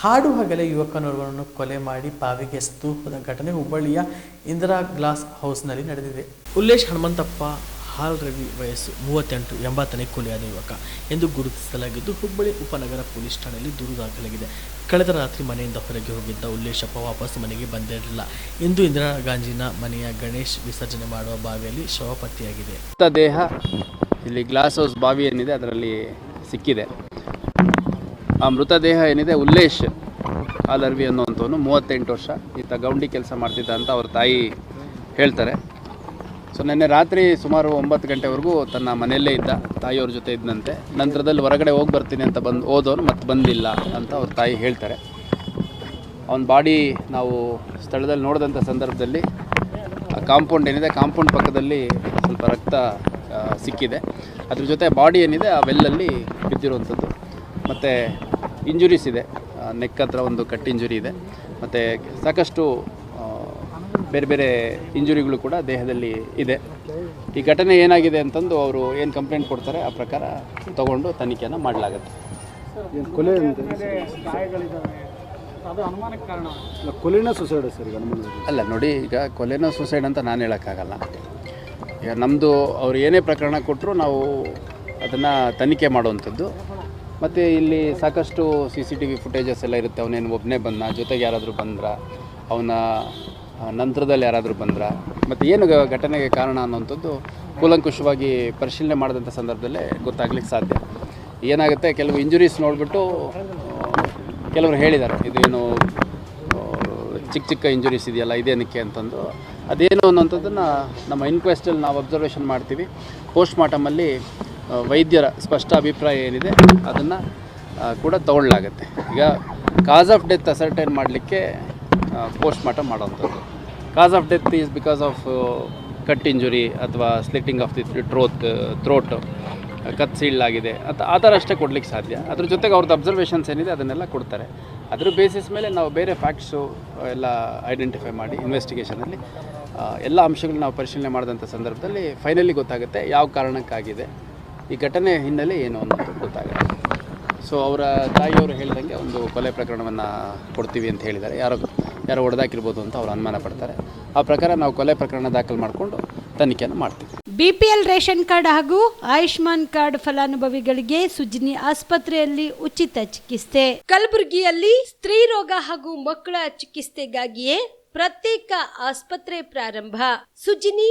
ಹಾಡು ಹಗಲೇ ಯುವಕನೋರ್ವನನ್ನು ಕೊಲೆ ಮಾಡಿ ಬಾವಿಗೆ ಸ್ತೂಪದ ಘಟನೆ ಹುಬ್ಬಳ್ಳಿಯ ಇಂದಿರಾ ಗ್ಲಾಸ್ ಹೌಸ್ನಲ್ಲಿ ನಡೆದಿದೆ. ಉಲ್ಲೇಶ್ ಹನುಮಂತಪ್ಪ ಹಾಲ್ ರವಿ ವಯಸ್ಸು ಮೂವತ್ತೆಂಟು ಎಂಬತ್ತನೇ ಕೊಲೆಯಾದ ಯುವಕ ಎಂದು ಗುರುತಿಸಲಾಗಿದ್ದು ಹುಬ್ಬಳ್ಳಿ ಉಪನಗರ ಪೊಲೀಸ್ ಠಾಣೆಯಲ್ಲಿ ದೂರು ದಾಖಲಾಗಿದೆ. ಕಳೆದ ರಾತ್ರಿ ಮನೆಯಿಂದ ಹೊರಗೆ ಹೋಗಿದ್ದ ಉಲ್ಲೇಶಪ್ಪ ವಾಪಸ್ ಮನೆಗೆ ಬಂದಿರಲಿಲ್ಲ. ಇಂದು ಇಂದಿರಾ ಗಾಂಜಿನ ಮನೆಯ ಗಣೇಶ್ ವಿಸರ್ಜನೆ ಮಾಡುವ ಬಾವಿಯಲ್ಲಿ ಶವ ಪತ್ತೆಯಾಗಿದೆ. ಮೃತ ದೇಹ ಇಲ್ಲಿ ಗ್ಲಾಸ್ ಹೌಸ್ ಬಾವಿ ಏನಿದೆ ಅದರಲ್ಲಿ ಸಿಕ್ಕಿದೆ. ಆ ಮೃತದೇಹ ಏನಿದೆ, ಉಲ್ಲೇಶ್ ಆಲರ್ವಿ ಅನ್ನುವಂಥವನು ಮೂವತ್ತೆಂಟು ವರ್ಷ ಈತ ಗೌಂಡಿ ಕೆಲಸ ಮಾಡ್ತಿದ್ದ ಅಂತ ಅವ್ರ ತಾಯಿ ಹೇಳ್ತಾರೆ. ಸೊ, ನಿನ್ನೆ ರಾತ್ರಿ ಸುಮಾರು ಒಂಬತ್ತು ಗಂಟೆವರೆಗೂ ತನ್ನ ಮನೆಯಲ್ಲೇ ಇದ್ದ ತಾಯಿಯವ್ರ ಜೊತೆ ಇದ್ದಂತೆ ನಂತರದಲ್ಲಿ ಹೊರಗಡೆ ಹೋಗಿ ಬರ್ತೀನಿ ಅಂತ ಬಂದು, ಹೋದವನು ಮತ್ತೆ ಬಂದಿಲ್ಲ ಅಂತ ಅವ್ರ ತಾಯಿ ಹೇಳ್ತಾರೆ. ಅವನ ಬಾಡಿ ನಾವು ಸ್ಥಳದಲ್ಲಿ ನೋಡಿದಂಥ ಸಂದರ್ಭದಲ್ಲಿ ಆ ಕಾಂಪೌಂಡ್ ಏನಿದೆ, ಕಾಂಪೌಂಡ್ ಪಕ್ಕದಲ್ಲಿ ಸ್ವಲ್ಪ ರಕ್ತ ಸಿಕ್ಕಿದೆ. ಅದ್ರ ಜೊತೆ ಬಾಡಿ ಏನಿದೆ, ಆ ವೆಲ್ಲಲ್ಲಿ ಬಿದ್ದಿರುವಂಥದ್ದು. ಮತ್ತು ಇಂಜುರೀಸ್ ಇದೆ. ನೆಕ್ ಹತ್ರ ಒಂದು ಕಟ್ ಇಂಜುರಿ ಇದೆ. ಮತ್ತು ಸಾಕಷ್ಟು ಬೇರೆ ಬೇರೆ ಇಂಜುರಿಗಳು ಕೂಡ ದೇಹದಲ್ಲಿ ಇದೆ. ಈ ಘಟನೆ ಏನಾಗಿದೆ ಅಂತಂದು ಅವರು ಏನು ಕಂಪ್ಲೇಂಟ್ ಕೊಡ್ತಾರೆ ಆ ಪ್ರಕಾರ ತಗೊಂಡು ತನಿಖೆಯನ್ನು ಮಾಡಲಾಗುತ್ತೆ. ಕೊಲೆ ಅಲ್ಲ ಕೊಲೆನ ಸುಸೈಡ್ ಸರ್ ಈಗ ಅಲ್ಲ ನೋಡಿ ಈಗ ಕೊಲೆನೋ ಸುಸೈಡ್ ಅಂತ ನಾನು ಹೇಳೋಕ್ಕಾಗಲ್ಲ. ಈಗ ನಮ್ಮದು ಅವ್ರು ಏನೇ ಪ್ರಕರಣ ಕೊಟ್ಟರು ನಾವು ಅದನ್ನು ತನಿಖೆ ಮಾಡುವಂಥದ್ದು. ಮತ್ತು ಇಲ್ಲಿ ಸಾಕಷ್ಟು C C T V footages ಎಲ್ಲ ಇರುತ್ತೆ. ಅವನೇನು ಒಬ್ಬನೇ ಬಂದ, ಜೊತೆಗೆ ಯಾರಾದರೂ ಬಂದ್ರ, ಅವನ ನಂತರದಲ್ಲಿ ಯಾರಾದರೂ ಬಂದ್ರ, ಮತ್ತು ಏನು ಘಟನೆಗೆ ಕಾರಣ ಅನ್ನೋಂಥದ್ದು ಕೂಲಂಕುಷವಾಗಿ ಪರಿಶೀಲನೆ ಮಾಡಿದಂಥ ಸಂದರ್ಭದಲ್ಲೇ ಗೊತ್ತಾಗ್ಲಿಕ್ಕೆ ಸಾಧ್ಯ. ಏನಾಗುತ್ತೆ, ಕೆಲವು ಇಂಜುರೀಸ್ ನೋಡಿಬಿಟ್ಟು ಕೆಲವರು ಹೇಳಿದ್ದಾರೆ ಏನು ಚಿಕ್ಕ ಚಿಕ್ಕ ಇಂಜುರೀಸ್ ಇದೆಯಲ್ಲ ಇದೇನಕ್ಕೆ ಅಂತಂದು. ಅದೇನು ಅನ್ನೋಂಥದ್ದನ್ನು ನಮ್ಮ ಇನ್ಕ್ವೆಸ್ಟಲ್ಲಿ ನಾವು ಅಬ್ಸರ್ವೇಷನ್ ಮಾಡ್ತೀವಿ. ಪೋಸ್ಟ್ ಮಾರ್ಟಮಲ್ಲಿ ವೈದ್ಯರ ಸ್ಪಷ್ಟ ಅಭಿಪ್ರಾಯ ಏನಿದೆ, ಅದನ್ನು ಕೂಡ ತಗೊಳ್ಳಾಗತ್ತೆ ಈಗ ಕಾಸ್ ಆಫ್ ಡೆತ್ ಅಸರ್ಟೈನ್ ಮಾಡಲಿಕ್ಕೆ post mortem ಮಾಡೋವಂಥದ್ದು cause of death is because of cut injury ಅಥವಾ slitting of the throat throat ಕತ್ ಸೀಳಾಗಿದೆ ಅಂತ, ಆ ಥರ ಅಷ್ಟೇ ಕೊಡ್ಲಿಕ್ಕೆ ಸಾಧ್ಯ. ಅದ್ರ ಜೊತೆಗೆ ಅವ್ರದ್ದು ಅಬ್ಸರ್ವೇಷನ್ಸ್ ಏನಿದೆ, ಅದನ್ನೆಲ್ಲ ಕೊಡ್ತಾರೆ. ಅದ್ರ ಬೇಸಿಸ್ ಮೇಲೆ ನಾವು ಬೇರೆ ಫ್ಯಾಕ್ಟ್ಸು ಎಲ್ಲ ಐಡೆಂಟಿಫೈ ಮಾಡಿ ಇನ್ವೆಸ್ಟಿಗೇಷನಲ್ಲಿ ಎಲ್ಲ ಅಂಶಗಳನ್ನ ನಾವು ಪರಿಶೀಲನೆ ಮಾಡಿದಂಥ ಸಂದರ್ಭದಲ್ಲಿ ಫೈನಲಿ ಗೊತ್ತಾಗುತ್ತೆ ಯಾವ ಕಾರಣಕ್ಕಾಗಿದೆ. ಈ ಘಟನೆ ಹಿನ್ನೆಲೆ ಏನು ಅನ್ನೋದು ಗೊತ್ತಾಗಲ್ಲ. ಸೊ ಅವರ ತಾಯಿಯವರು ಹೇಳಿದಂಗೆ ಒಂದು ಕೊಲೆ ಪ್ರಕರಣವನ್ನು ಕೊಡ್ತೀವಿ ಅಂತ ಹೇಳಿದ್ದಾರೆ. ಯಾರೋ ಯಾರೋ ಹೊಡೆದಾಕಿರ್ಬೋದು ಅಂತ ಅವರು ಅನುಮಾನ ಪಡ್ತಾರೆ. ಆ ಪ್ರಕಾರ ನಾವು ಕೊಲೆ ಪ್ರಕರಣ ದಾಖಲು ಮಾಡಿಕೊಂಡು ತನಿಖೆಯನ್ನು ಮಾಡ್ತೀವಿ. ಬಿಪಿಎಲ್ ರೇಷನ್ ಕಾರ್ಡ್ ಹಾಗೂ ಆಯುಷ್ಮಾನ್ ಕಾರ್ಡ್ ಫಲಾನುಭವಿಗಳಿಗೆ ಸುಜಿನಿ ಆಸ್ಪತ್ರೆಯಲ್ಲಿ ಉಚಿತ ಚಿಕಿತ್ಸೆ. ಕಲಬುರಗಿಯಲ್ಲಿ ಸ್ತ್ರೀ ರೋಗ ಹಾಗೂ ಮಕ್ಕಳ ಚಿಕಿತ್ಸೆಗಾಗಿಯೇ ಪ್ರತ್ಯೇಕ ಆಸ್ಪತ್ರೆ ಪ್ರಾರಂಭ. ಸುಜಿನಿ